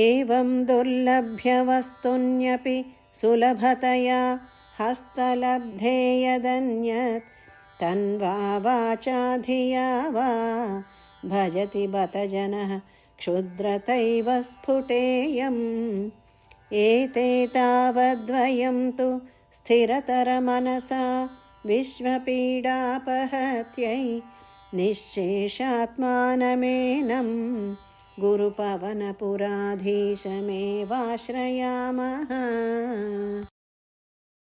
एवं दुर्लभ्यवस्तुन्यपि सुलभतया हस्तलब्धे यदन्यत् तन्वा वाचा धिया वा भजति बत जनः क्षुद्रतैव स्फुटेयम् एते तावद्वयं तु स्थिरतरमनसा विश्वपीडापहत्यै निःशेषात्मानमेनं గురుపవనపురాధీశమేవాశ్రయామః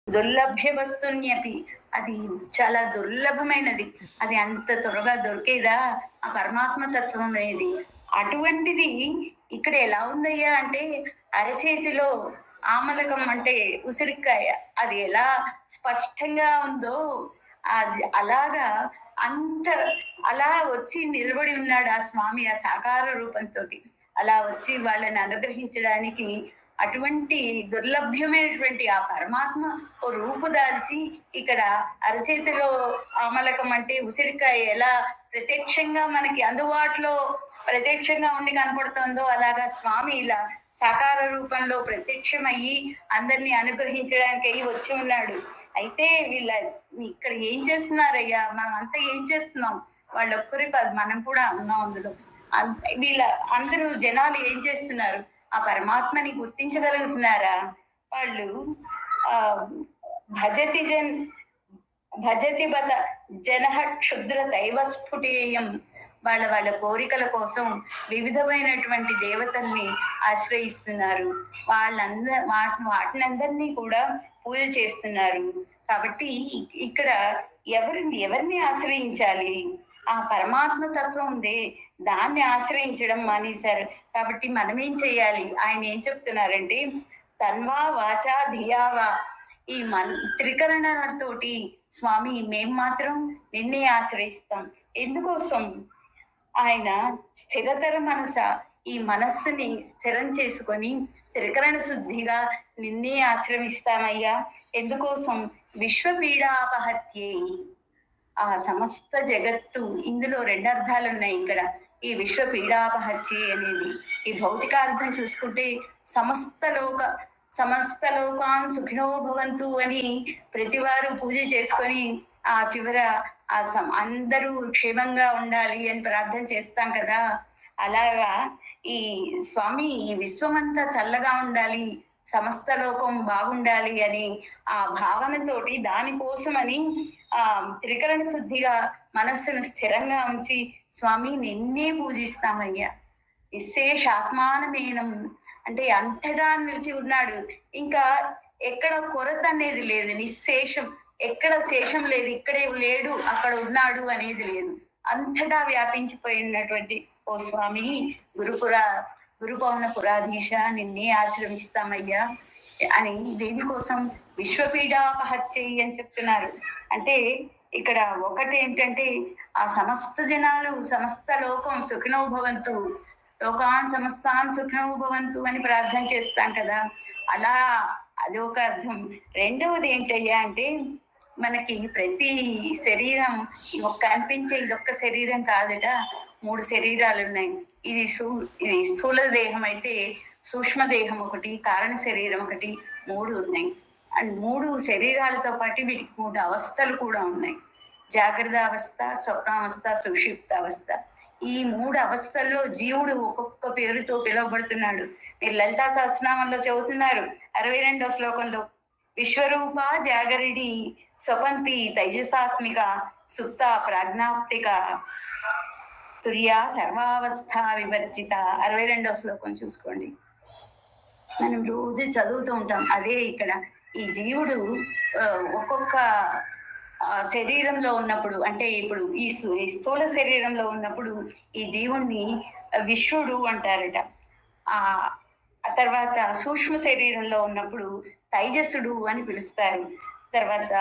దుర్లభ్యవస్తున్యపి అది చాలా దుర్లభమైనది. అది అంత త్వరగా దొరికేదా? ఆ పరమాత్మ తత్వం అనేది అటువంటిది ఇక్కడ ఎలా ఉందయ్యా అంటే అరచేతిలో ఆమలకం అంటే ఉసిరికాయ. అది ఎలా స్పష్టంగా ఉందో అది అలాగా అంత అలా వచ్చి నిలబడి ఉన్నాడు ఆ స్వామి ఆ సాకార రూపంతో అలా వచ్చి వాళ్ళని అనుగ్రహించడానికి అటువంటి దుర్లభ్యమైనటువంటి ఆ పరమాత్మ ఓ రూపు దాల్చి ఇక్కడ అరచేతిలో ఆమలకం అంటే ఉసిరికాయ ఎలా ప్రత్యక్షంగా మనకి అందుబాటులో ప్రత్యక్షంగా ఉండి కనపడుతుందో అలాగా స్వామి ఇలా సాకార రూపంలో ప్రత్యక్షమయ్యి అందరినీ అనుగ్రహించడానికి అయ్యి వచ్చి ఉన్నాడు. అయితే వీళ్ళ ఇక్కడ ఏం చేస్తున్నారయ్యా? మనం అంతా ఏం చేస్తున్నాం? వాళ్ళొక్కరే కాదు మనం కూడా ఉన్నాం అందులో. వీళ్ళ అందరూ జనాలు ఏం చేస్తున్నారు? ఆ పరమాత్మని గుర్తించగలుగుతున్నారా? వాళ్ళు ఆ భజతి జన్ భజతి బత జన క్షుద్ర దైవ స్ఫుటేయం. వాళ్ళ వాళ్ళ కోరికల కోసం వివిధమైనటువంటి దేవతల్ని ఆశ్రయిస్తున్నారు. వాళ్ళంద వాటి వాటినందరినీ కూడా పూజ చేస్తున్నారు. కాబట్టి ఇక్కడ ఎవరిని ఎవరిని ఆశ్రయించాలి? ఆ పరమాత్మ తత్వం ఉందే. దాన్ని ఆశ్రయించడం మానేశారు. కాబట్టి మనం ఏం చేయాలి? ఆయన ఏం చెప్తున్నారంటే తన్వా వాచా ధియావా. ఈ మన్ త్రికరణతోటి స్వామి మేం మాత్రం నిన్నే ఆశ్రయిస్తాం. ఎందుకోసం? ఆయన స్థిరతర మనస ఈ మనస్సుని స్థిరం చేసుకొని త్రికరణ శుద్ధిగా నిన్నే ఆశ్రమిస్తామయ్యా. ఎందుకోసం విశ్వపీడాపహత్యే? ఆ సమస్త జగత్తు ఇందులో రెండు అర్థాలు ఉన్నాయి ఇక్కడ. ఈ విశ్వ పీడాపహత్యే అనేది. ఈ భౌతిక అర్థం చూసుకుంటే సమస్త లోక సమస్త లోకాన్ సుఖినో భవంతు అని ప్రతివారు పూజ చేసుకొని ఆ చివర ఆ సం అందరూ క్షేమంగా ఉండాలి అని ప్రార్థన చేస్తాం కదా. అలాగా ఈ స్వామి ఈ విశ్వమంతా చల్లగా ఉండాలి సమస్త లోకం బాగుండాలి అని ఆ భావనతోటి దానికోసమని ఆ త్రికరణ శుద్ధిగా మనస్సును స్థిరంగా ఉంచి స్వామి నిన్నే పూజిస్తామయ్యా. విశేషాత్మానమేనం అంటే అంతటా నిలిచి ఉన్నాడు. ఇంకా ఎక్కడ కొరత అనేది లేదు. నిశేషం. ఎక్కడ శేషం లేదు. ఇక్కడే లేడు అక్కడ ఉన్నాడు అనేది లేదు. అంతటా వ్యాపించిపోయినటువంటి ఓ స్వామి గురుపుర గురుపవన పురాధీశ నిన్నే ఆశ్రమిస్తామయ్యా అని దీనికోసం విశ్వపీడాపహత్యయి అని చెప్తున్నారు. అంటే ఇక్కడ ఒకటి ఏంటంటే ఆ సమస్త జనాలు సమస్త లోకం సుఖినో భవంతు లోకాన్ సమస్తాన్ సుఖినో భవంతు అని ప్రార్థన చేస్తాం కదా. అలా అది ఒక అర్థం. రెండవది ఏంటయ్యా అంటే మనకి ప్రతి శరీరం ఒక్క అనిపించే ఇదొక్క శరీరం కాదట. మూడు శరీరాలు ఉన్నాయి ఇది సూ ఇది స్థూల దేహం అయితే సూక్ష్మ దేహం ఒకటి కారణ శరీరం ఒకటి మూడు ఉన్నాయి. అండ్ మూడు శరీరాలతో పాటు వీటికి మూడు అవస్థలు కూడా ఉన్నాయి. జాగ్రత్త అవస్థ స్వప్నావస్థ సుషిప్త అవస్థ. ఈ మూడు అవస్థల్లో జీవుడు ఒక్కొక్క పేరుతో పిలువబడుతున్నాడు. మీరు లలితా సహస్రనామంలో చదువుతున్నారు. అరవై రెండో శ్లోకంలో విశ్వరూప జాగరిడి స్వపంతి తైజసాత్మిక సుప్త ప్రాజ్ఞాప్తిక తుర్యా సర్వావస్థ వివర్జిత. అరవై రెండో శ్లోకం చూసుకోండి. మనం రోజు చదువుతూ ఉంటాం. అదే ఇక్కడ ఈ జీవుడు ఒక్కొక్క శరీరంలో ఉన్నప్పుడు అంటే ఇప్పుడు ఈ స్థూల శరీరంలో ఉన్నప్పుడు ఈ జీవుణ్ణి విశ్వడు అంటారట. ఆ తర్వాత సూక్ష్మ శరీరంలో ఉన్నప్పుడు తైజస్సుడు అని పిలుస్తారు. తర్వాత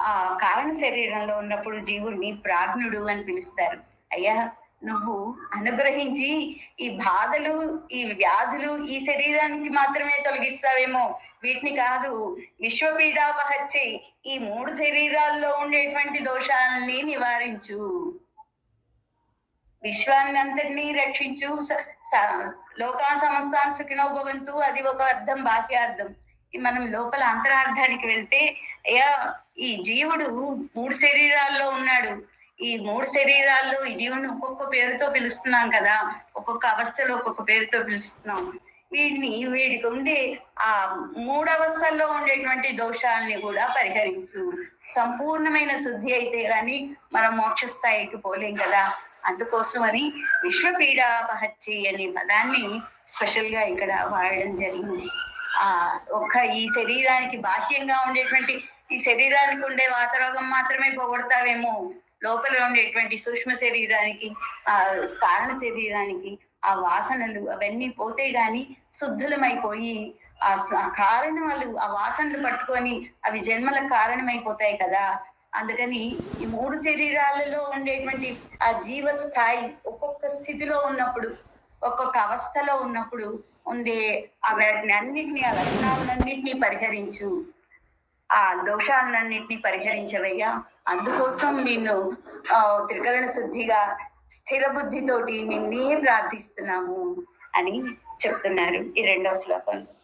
ఆ కారణ శరీరంలో ఉన్నప్పుడు జీవుణ్ణి ప్రాజ్ఞుడు అని పిలుస్తారు. అయ్యా నువ్వు అనుగ్రహించి ఈ బాధలు ఈ వ్యాధులు ఈ శరీరానికి మాత్రమే తొలగిస్తావేమో. వీటిని కాదు విశ్వపీఠాపహచ్చి ఈ మూడు శరీరాల్లో ఉండేటువంటి దోషాలని నివారించు. విశ్వాన్ని అంతటినీ రక్షించు. స- లోకాన్ సమస్తాన్ సుఖినోభవంతు అది ఒక అర్థం బాహ్యార్థం అర్థం. మనం లోపల అంతరార్థానికి వెళ్తే అయ్యా ఈ జీవుడు మూడు శరీరాల్లో ఉన్నాడు. ఈ మూడు శరీరాల్లో ఈ జీవుని ఒక్కొక్క పేరుతో పిలుస్తున్నాం కదా. ఒక్కొక్క అవస్థలో ఒక్కొక్క పేరుతో పిలుస్తున్నాం. వీడిని వీడికి ఉండే ఆ మూడవస్థల్లో ఉండేటువంటి దోషాలని కూడా పరిహరించు. సంపూర్ణమైన శుద్ధి అయితే గాని మనం మోక్ష స్థాయికి పోలేం కదా. అందుకోసమని విశ్వపీడాపహచ్చి అనే పదాన్ని స్పెషల్గా ఇక్కడ వాడడం జరిగింది. ఆ ఒక్క ఈ శరీరానికి బాహ్యంగా ఉండేటువంటి ఈ శరీరానికి ఉండే వాతరోగం మాత్రమే పోగొడతావేమో. లోపల ఉండేటువంటి సూక్ష్మ శరీరానికి ఆ కారణ శరీరానికి ఆ వాసనలు అవన్నీ పోతే గాని శుద్ధులమైపోయి ఆ కారణాలు ఆ వాసనలు పట్టుకొని అవి జన్మల కారణమైపోతాయి కదా. అందుకని ఈ మూడు శరీరాలలో ఉండేటువంటి ఆ జీవ స్థాయి ఒక్కొక్క స్థితిలో ఉన్నప్పుడు ఒక్కొక్క అవస్థలో ఉన్నప్పుడు ఉండే ఆ వాటిని అన్నిటిని ఆ లక్షణాలన్నింటినీ పరిహరించు. ఆ దోషాలన్నింటినీ పరిహరించవయ్యా. అందుకోసం నిన్ను ఆ త్రికరణ శుద్ధిగా స్థిర బుద్ధితోటి నిన్నే ప్రార్థిస్తున్నాము అని చెప్తున్నారు ఈ రెండో శ్లోకంలో